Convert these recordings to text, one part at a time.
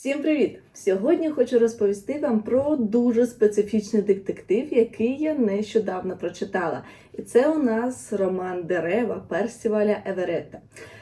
Всім привіт! Сьогодні хочу розповісти вам про дуже специфічний детектив, який я нещодавно прочитала. І це у нас роман Дерева Персіваля Еверетта.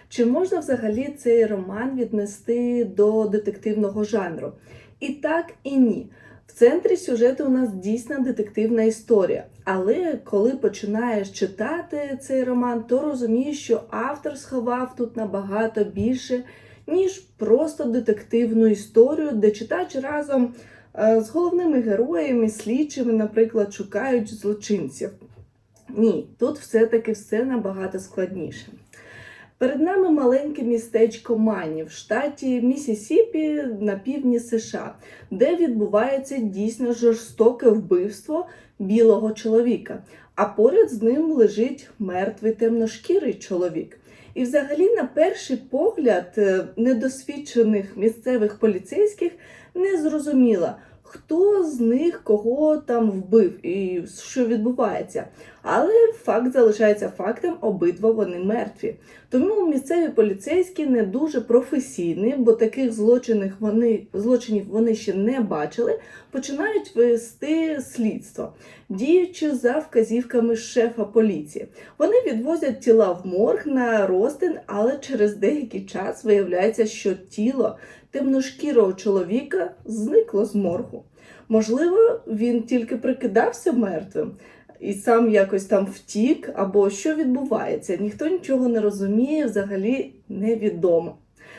Чи можна взагалі цей роман віднести до детективного жанру? І так, і ні. В центрі сюжету у нас дійсно детективна історія. Але коли починаєш читати цей роман, то розумієш, що автор сховав тут набагато більше ніж просто детективну історію, де читач разом е, з головними героями, слідчими, наприклад, шукають злочинців. Ні, тут все-таки все набагато складніше. Перед нами маленьке містечко Мані в штаті Місісіпі на півдні США, де відбувається дійсно жорстоке вбивство білого чоловіка, а поряд з ним лежить мертвий темношкірий чоловік. І, взагалі, на перший погляд, е, недосвідчених місцевих поліцейських не зрозуміла, хто з них кого там вбив і що відбувається. Але факт залишається фактом, обидва вони мертві. Тому місцеві поліцейські не дуже професійні, бо таких злочинів вони, злочинів вони ще не бачили, починають вести слідство, діючи за вказівками шефа поліції. Вони відвозять тіла в морг на розтин, але через деякий час виявляється, що тіло темношкірого чоловіка зникло з моргу. Можливо, він тільки прикидався мертвим і сам якось там втік, або що відбувається. Ніхто нічого не розуміє, взагалі невідомо.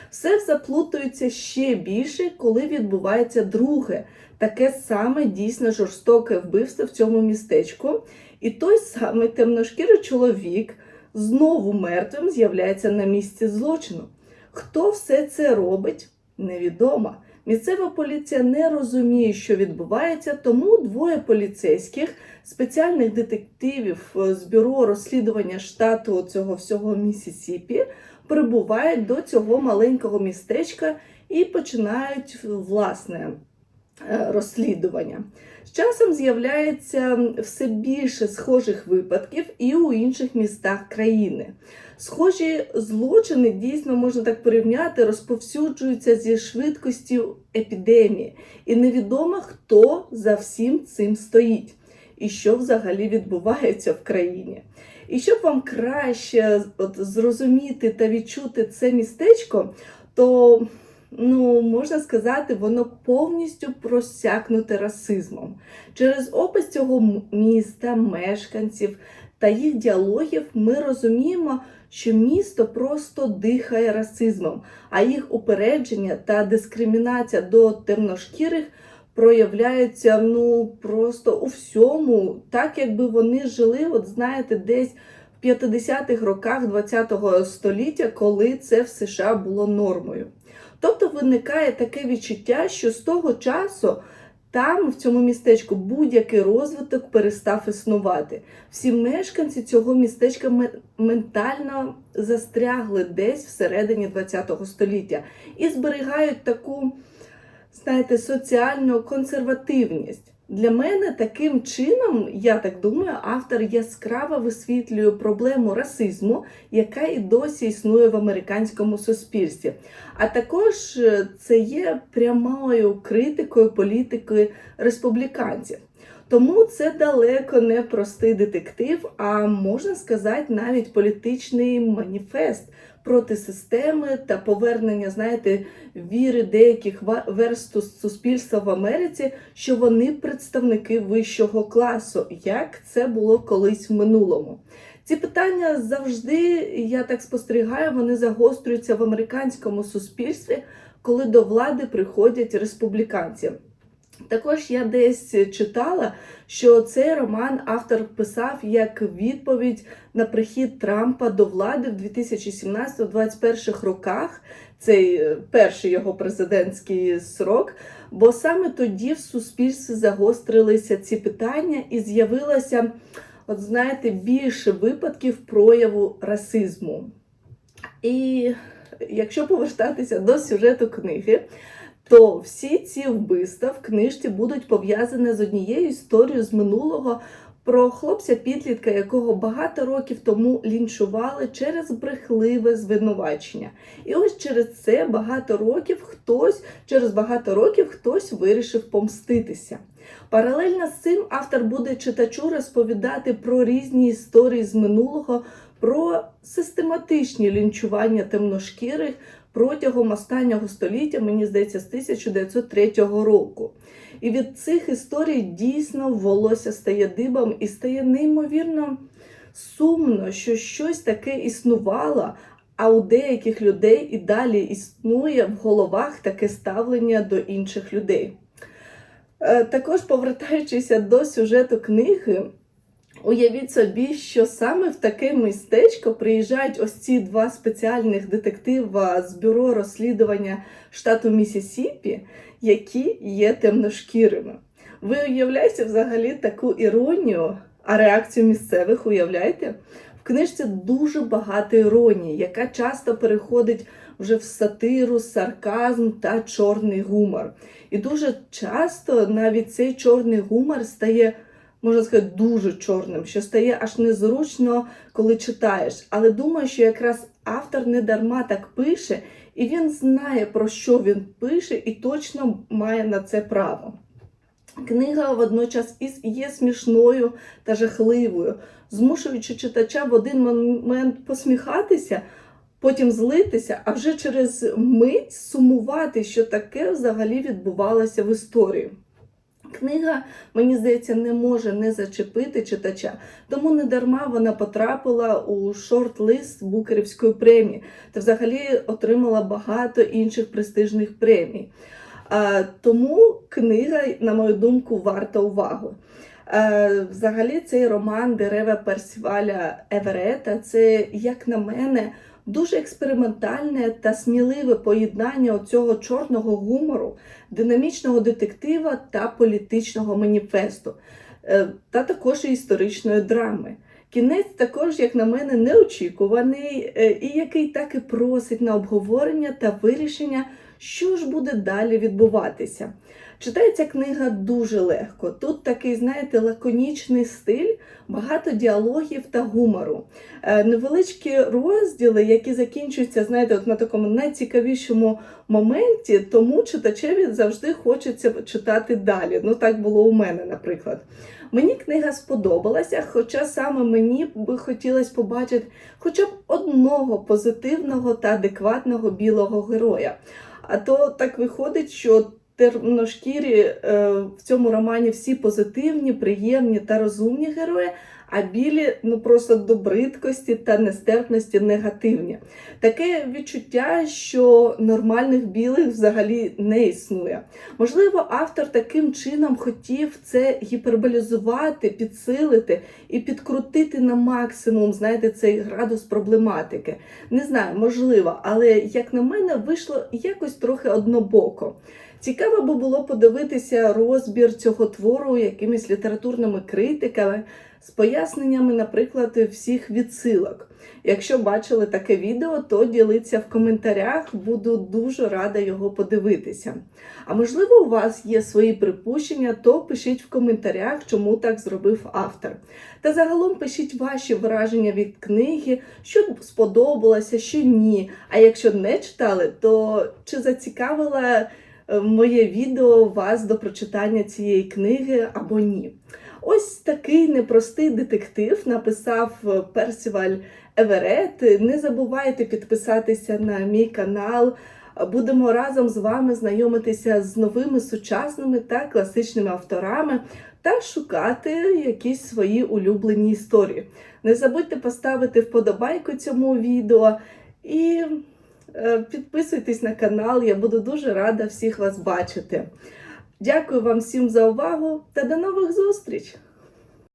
Все заплутується ще більше, коли відбувається друге, таке саме дійсно жорстоке вбивство в цьому містечку. І той самий темношкірий чоловік знову мертвим з'являється на місці злочину. Хто все це робить, невідомо. Місцева поліція не розуміє, що відбувається, тому двоє поліцейських, спеціальних детективів з бюро розслідування штату цього всього Місісіпі прибувають до цього маленького містечка і починають власне е, розслідування. З часом з'являється все більше схожих випадків і у інших містах країни. Схожі злочини дійсно можна так порівняти, розповсюджуються зі швидкістю епідемії, і невідомо, хто за всім цим стоїть і що взагалі відбувається в країні. І щоб вам краще от, зрозуміти та відчути це містечко, то ну, можна сказати, воно повністю просякнуте расизмом. Через опис цього міста, мешканців та їх діалогів ми розуміємо, що місто просто дихає расизмом, а їх упередження та дискримінація до темношкірих проявляються ну, просто у всьому, так якби вони жили, от знаєте, десь 50-х роках ХХ століття, коли це в США було нормою. Тобто виникає таке відчуття, що з того часу там, в цьому містечку, будь-який розвиток перестав існувати. Всі мешканці цього містечка ментально застрягли десь всередині ХХ століття і зберігають таку, знаєте, соціальну консервативність. Для мене таким чином, я так думаю, автор яскраво висвітлює проблему расизму, яка і досі існує в американському суспільстві. А також е, це є прямою критикою політики республіканців. Тому це далеко не простий детектив, а можна сказати, навіть політичний маніфест проти системи та повернення, знаєте, віри деяких верст суспільства в Америці, що вони представники вищого класу, як це було колись в минулому. Ці питання завжди, я так спостерігаю, вони загострюються в американському суспільстві, коли до влади приходять республіканці. Також я десь читала, що цей роман автор писав як відповідь на прихід Трампа до влади в 2017-2021 роках. Цей е, перший його президентський срок. Бо саме тоді в суспільстві загострилися ці питання і з'явилося, от знаєте, більше випадків прояву расизму. І якщо повертатися до сюжету книги, то всі ці вбивства в книжці будуть пов'язані з однією історією з минулого про хлопця-підлітка, якого багато років тому лінчували через брехливе звинувачення. І ось через це багато років хтось, через багато років хтось вирішив помститися. Паралельно з цим автор буде читачу розповідати про різні історії з минулого, про систематичні лінчування темношкірих протягом останнього століття, мені здається, з 1903 року. І від цих історій дійсно волосся стає дибом і стає неймовірно сумно, що щось таке існувало, а у деяких людей і далі існує в головах таке ставлення до інших людей. Е, Також повертаючися до сюжету книги, уявіть собі, що саме в таке містечко приїжджають ось ці два спеціальних детектива з бюро розслідування штату Місісіпі, які є темношкірими. Ви уявляєте взагалі таку іронію, а реакцію місцевих уявляєте? В книжці дуже багато іронії, яка часто переходить вже в сатиру, сарказм та чорний гумор. І дуже часто навіть цей чорний гумор стає, можна сказати, дуже чорним, що стає аж незручно, коли читаєш. Але думаю, що якраз автор не дарма так пише, і він знає, про що він пише, і точно має на це право. Книга водночас є смішною та жахливою, змушуючи читача в один момент посміхатися, потім злитися, а вже через мить сумувати, що таке взагалі відбувалося в історії. Книга, мені здається, не може не зачепити читача, тому не дарма вона потрапила у шорт-лист Букерівської премії та взагалі отримала багато інших престижних премій. Тому книга, на мою думку, варта уваги. Взагалі, цей роман Дерева Персіваля Еверета це, як на мене, дуже експериментальне та сміливе поєднання цього чорного гумору, динамічного детектива та політичного маніфесту, е, та також історичної драми. Кінець також, як на мене, неочікуваний, е, і який так і просить на обговорення та вирішення, що ж буде далі відбуватися. Читається книга дуже легко. Тут такий, знаєте, лаконічний стиль, багато діалогів та гумору. Е, Невеличкі розділи, які закінчуються, знаєте, от на такому найцікавішому моменті, тому читачеві завжди хочеться читати далі. Ну, так було у мене, наприклад. Мені книга сподобалася, хоча саме мені би хотілося побачити хоча б одного позитивного та адекватного білого героя. А то так виходить, що темношкірі е, в цьому романі всі позитивні, приємні та розумні герої, а білі ну просто до бридкості та нестерпності негативні. Таке відчуття, що нормальних білих взагалі не існує. Можливо, автор таким чином хотів це гіперболізувати, підсилити і підкрутити на максимум, знаєте, цей градус проблематики. Не знаю, можливо, але як на мене, вийшло якось трохи однобоко. Цікаво би було подивитися розбір цього твору якимись літературними критиками з поясненнями, наприклад, всіх відсилок. Якщо бачили таке відео, то діліться в коментарях, буду дуже рада його подивитися. А можливо, у вас є свої припущення, то пишіть в коментарях, чому так зробив автор. Та загалом пишіть ваші враження від книги, що сподобалося, що ні. А якщо не читали, то чи зацікавила моє відео вас до прочитання цієї книги або ні? Ось такий непростий детектив написав е, Персіваль Еверет. Не забувайте підписатися на мій канал. Будемо разом з вами знайомитися з новими сучасними та класичними авторами та шукати якісь свої улюблені історії. Не забудьте поставити вподобайку цьому відео і е, підписуйтесь на канал, я буду дуже рада всіх вас бачити. Дякую вам всім за увагу та до нових зустріч!